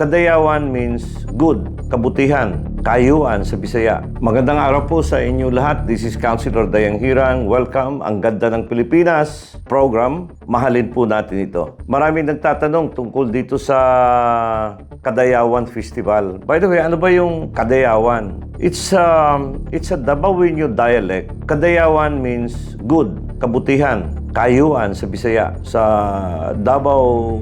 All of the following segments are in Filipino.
Kadayawan means good, kabutihan, kayuan sa Bisaya. Magandang araw po sa inyo lahat. This is Councilor Dayang Hirang. Welcome. Ang ganda ng Pilipinas program. Mahalin po natin ito. Maraming nagtatanong tungkol dito sa Kadayawan Festival. By the way, ano ba yung Kadayawan? It's um, it's a Dabawenyo dialect. Kadayawan means good, kabutihan, kayuan sa Bisaya. Sa Davao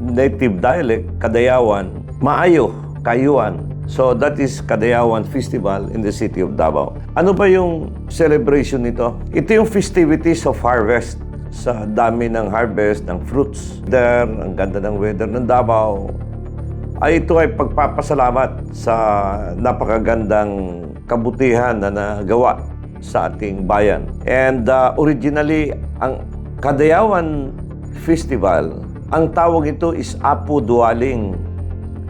native dialect, Kadayawan, maayo, kayuan. So that is Kadayawan Festival in the city of Davao. Ano ba yung celebration nito? Ito yung festivities of harvest sa dami ng harvest ng fruits. There, ang ganda ng weather ng Davao. Ay ito ay pagpapasalamat sa napakagandang kabutihan na nagawa sa ating bayan. And uh, originally, ang Kadayawan Festival, ang tawag ito is Apo Dualing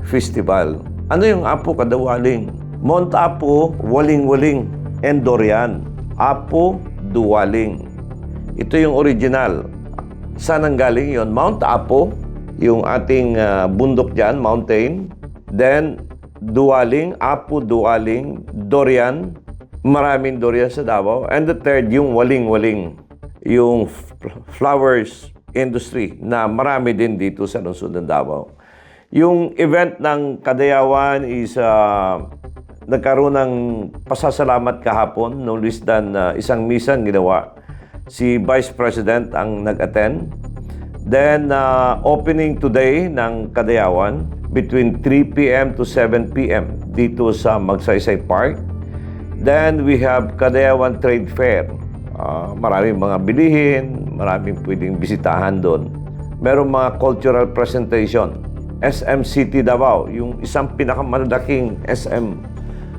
Festival. Ano yung Apo Kadawaling? Mount Apo, Waling-Waling, and Dorian. Apo Dualing. Ito yung original. Saan ang galing yon? Mount Apo, yung ating ah, bundok dyan, mountain. Then, Dualing, Apo Dualing, Dorian. Maraming Dorian sa Davao. And the third, yung Waling-Waling. Yung flowers industry na marami din dito sa lungsod ng Davao. Yung event ng Kadayawan is ah, nagkaroon ng pasasalamat kahapon, no less than ah, isang misang ginawa. Si Vice President ang nag-attend. Then, uh, opening today ng Kadayawan between 3 p.m. to 7 p.m. dito sa Magsaysay Park. Then, we have Kadayawan Trade Fair. Ah, maraming mga bilihin, maraming pwedeng bisitahan doon. Merong mga cultural presentation. SM City Davao, yung isang pinakamalaking SM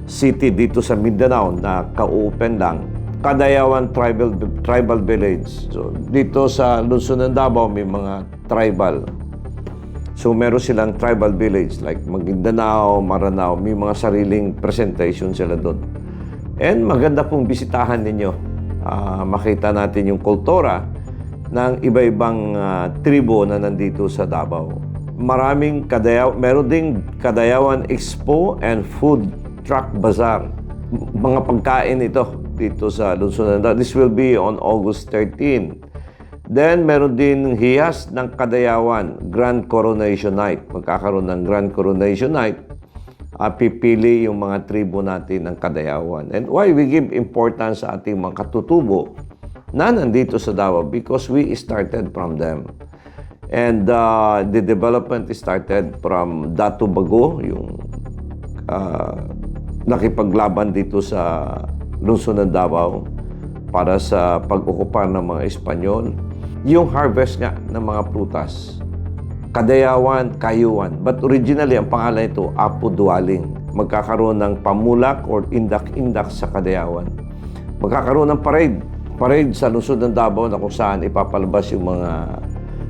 city dito sa Mindanao na ka-open lang. Kadayawan Tribal Tribal Village. So, dito sa lungsod ng Davao may mga tribal. So meron silang tribal village like Maguindanao, Maranao, may mga sariling presentation sila doon. And maganda pong bisitahan ninyo. Ah, makita natin yung kultura ng iba-ibang ah, tribo na nandito sa Davao. Maraming kadayaw, meron ding Kadayawan Expo and Food Truck Bazaar. Mga pagkain ito dito sa Lungsod ng Davao. This will be on August 13. Then, meron din hiyas ng Kadayawan, Grand Coronation Night. Magkakaroon ng Grand Coronation Night. Ah, pipili yung mga tribo natin ng Kadayawan. And why we give importance sa ating mga katutubo na nandito sa Davao? Because we started from them. And uh, the development started from Dato Bago, yung ah, nakipaglaban dito sa lungsod ng Davao para sa pag-okupar ng mga Espanyol. Yung harvest nga ng mga prutas, Kadayawan, Kayuan. But originally, ang pangalan ito, Apo Dualing. Magkakaroon ng pamulak or indak-indak sa Kadayawan. Magkakaroon ng parade. Parade sa lungsod ng Davao na kung saan ipapalabas yung mga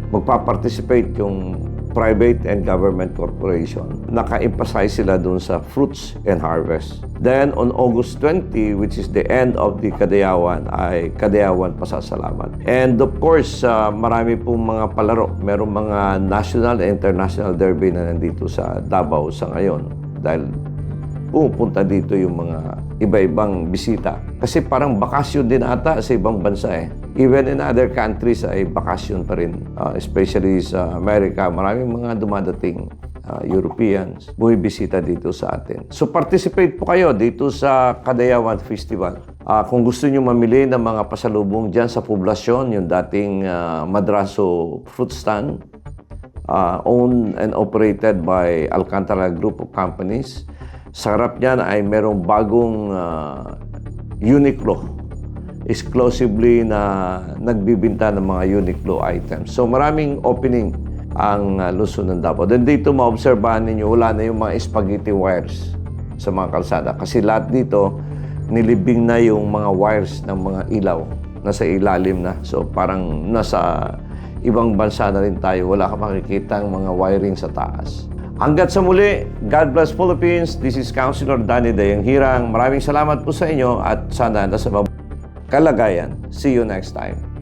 magpa-participate yung private and government corporation. Naka-emphasize sila dun sa fruits and harvest. Then, on August 20, which is the end of the Kadayawan, ay Kadayawan Pasasalamat. And of course, uh, marami pong mga palaro. Merong mga national and international derby na nandito sa Davao sa ngayon. Dahil pumupunta dito yung mga iba-ibang bisita. Kasi parang bakasyon din ata sa ibang bansa eh. Even in other countries ay bakasyon pa rin. Uh, especially sa Amerika, maraming mga dumadating uh, Europeans, bumibisita dito sa atin. So participate po kayo dito sa Kadayawan Festival. Ah, kung gusto niyo mamili ng mga pasalubong dyan sa poblasyon, yung dating ah, Madraso Fruit Stand, uh, owned and operated by Alcantara Group of Companies. Sa harap niyan ay merong bagong uh, Uniqlo exclusively na nagbibinta ng mga Uniqlo items. So maraming opening ang uh, Luzon ng Davao. Then dito maobserbahan ninyo, wala na yung mga spaghetti wires sa mga kalsada. Kasi lahat dito, nilibing na yung mga wires ng mga ilaw. Nasa ilalim na. So parang nasa ibang bansa na rin tayo. Wala ka makikita ang mga wiring sa taas. Hanggat sa muli, God bless Philippines. This is Councilor Danny Dayang Hirang. Maraming salamat po sa inyo at sana nasa mab- kalagayan. See you next time.